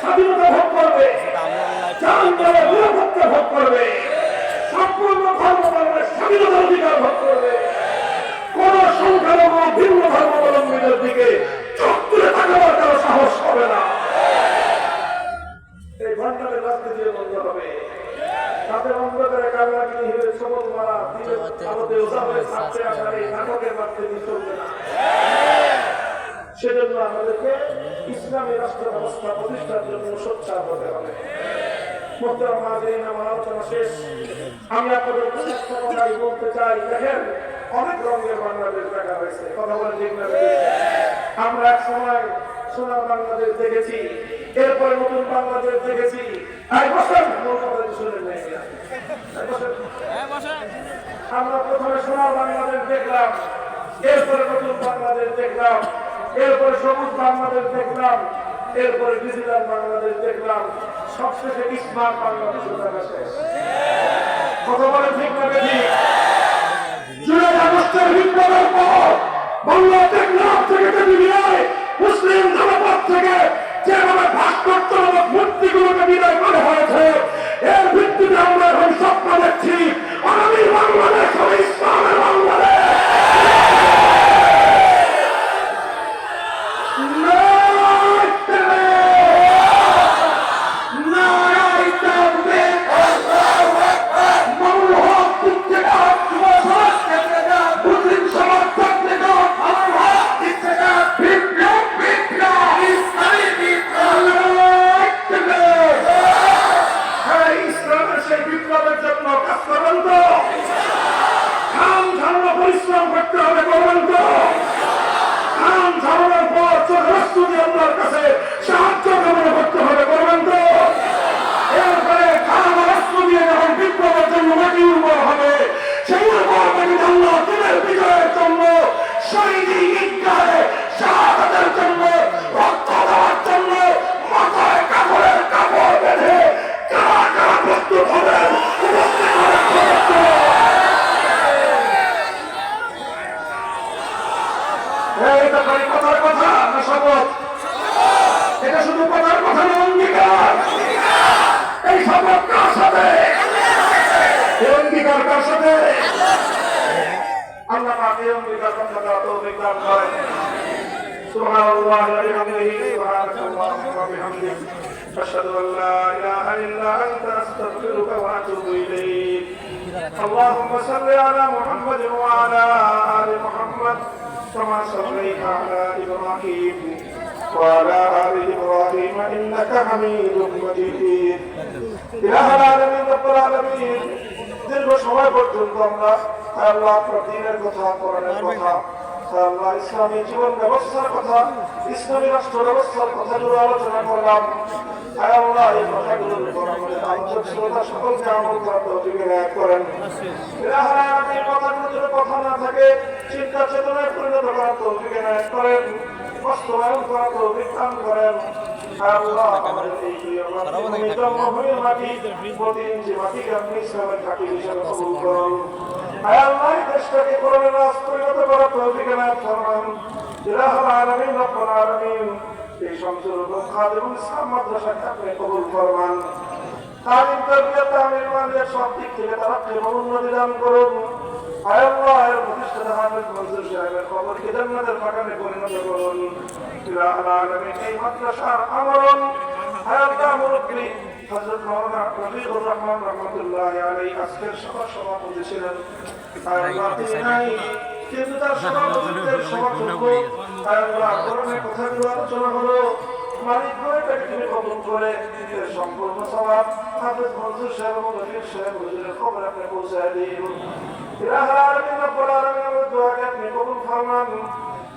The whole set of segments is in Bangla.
স্বাধীনতা ভোগ করবে নিরাপত্তা ভোগ করবে সম্পূর্ণ ধর্মাবলম্বীর স্বাধীনতার অধিকার ভোগ করবে কোন সংখ্যালঘু ভিন্ন ধর্মাবলম্বীদের দিকে চোখ তুলে তাকাবার কারও সাহস হবে না এই ভণ্ডামের রাজনীতি বন্ধ হবে তাদের অন্ধকারে কামরাগিনী হিরে সবল মারা দিলে আলোতে উজাবে ছাপতে আসার এই নাটকের না সেজন্য আমাদেরকে ইসলামী রাষ্ট্র ব্যবস্থা প্রতিষ্ঠার জন্য সোচ্চার হতে হবে। আমার আলোচনা শেষ। আমি আপনাদের বলতে চাই। দেখেন অনেক রঙের বাংলাদেশ দেখা হয়েছে। কথা বলেন ঠিক না আমরা এক সময় সোনার বাংলাদেশ দেখেছি এরপরে নতুন বাংলাদেশ দেখেছি। এক বছর আমরা প্রথমে সোনার বাংলাদেশ দেখলাম এরপরে নতুন বাংলাদেশ দেখলাম। এরপরে সবুজ বাংলাদেশ দেখলাম, এরপরে ডিজিটাল বাংলাদেশ দেখলাম, সবশেষে স্মার্ট বাংলাদেশ দেখা থেকে থেকে যেভাবে করা হয়েছে, এর আমরা এখন স্বপ্ন দেখছি করতে হবে করবেন তো খাম পর আল্লাহর আল্লাহ পাক এই অঙ্গীকার কথা তৌফিক দান করেন سبحان الله وبحمده سبحانك اللهم وبحمدك أشهد أن لا إله إلا أنت أستغفرك وأتوب إليك اللهم صل على محمد وعلى آل محمد كما صليت على إبراهيم وعلى آل إبراهيم إنك حميد مجيد إله العالمين رب العالمين দীর্ঘ সময় পর্যন্ত আমরা আল্লাহ আপনার দিনের কথা কোরআনের কথা আল্লাহ ইসলামী জীবন ব্যবস্থার কথা ইসলামী রাষ্ট্র ব্যবস্থার কথাগুলো আলোচনা করলাম। আল্লাহ এই আমাদের আলোচক শ্রোতা সকলকে আমল করার তৌফিক এনায়েত করেন। এই কথাগুলো যেন কথা না থাকে চিন্তা চেতনায় পরিণত করার তৌফিক এনায়েত করেন। বাস্তবায়ন করার তৌফিক দান করেন। আল্লাহ করুন দেশটাকে কোরআনের রাজ পরিণত করার তৌফিক এনায়েত ফরমান ইলাহুল আলামিন রব্বুল আলামিন এই সংসদ সব দিক থেকে তারা প্রেম উন্নতি দান করুন আল্লাহ এর প্রতিষ্ঠাতা হাফেজ মনসুর সাহেবের খবরকে জান্নাতের বাগানে পরিণত করুন ইলাহুল আলামিন এই মাদ্রাসার আমরণ আয় মুরব্বী হযরত মাওলানা রফিকুর রহমান রহমাতুল্লাহ আলাইহি আজকের সভা সভাপতি ছিলেন আয় আল্লাহ নাই কিন্তু তার সভাপতিত্বের সভাযোগ্য আয় আল্লাহ কথাগুলো আলোচনা হলো মালিক করে তাকে কবুল করে এর সম্পূর্ণ স্বভাব হাফেজ মনসুর সাহেব এবং রফিক সাহেব হুজুরের খবর আপনি পৌঁছায় দিন ইলাহা আলামিন রব্বুল আলামিন আমাদের দোয়াকে আপনি কবুল ফরমান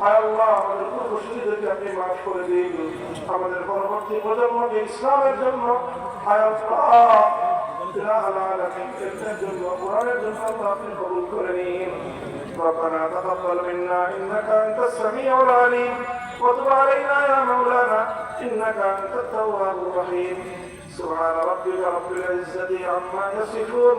আয় আল্লাহ আমাদের পূর্বসূরীদেরকে আপনি মাফ করে দিন আমাদের পরবর্তী প্রজন্মকে ইসলামের জন্য আয় আল্লাহ ইলাহা আলামিন এর জন্য কোরআনের জন্য আল্লাহ আপনি কবুল করে নিন ربنا تقبل منا انك انت السميع العليم وتب علينا يا مولانا انك انت التواب الرحيم سبحان ربك رب العزه عما يصفون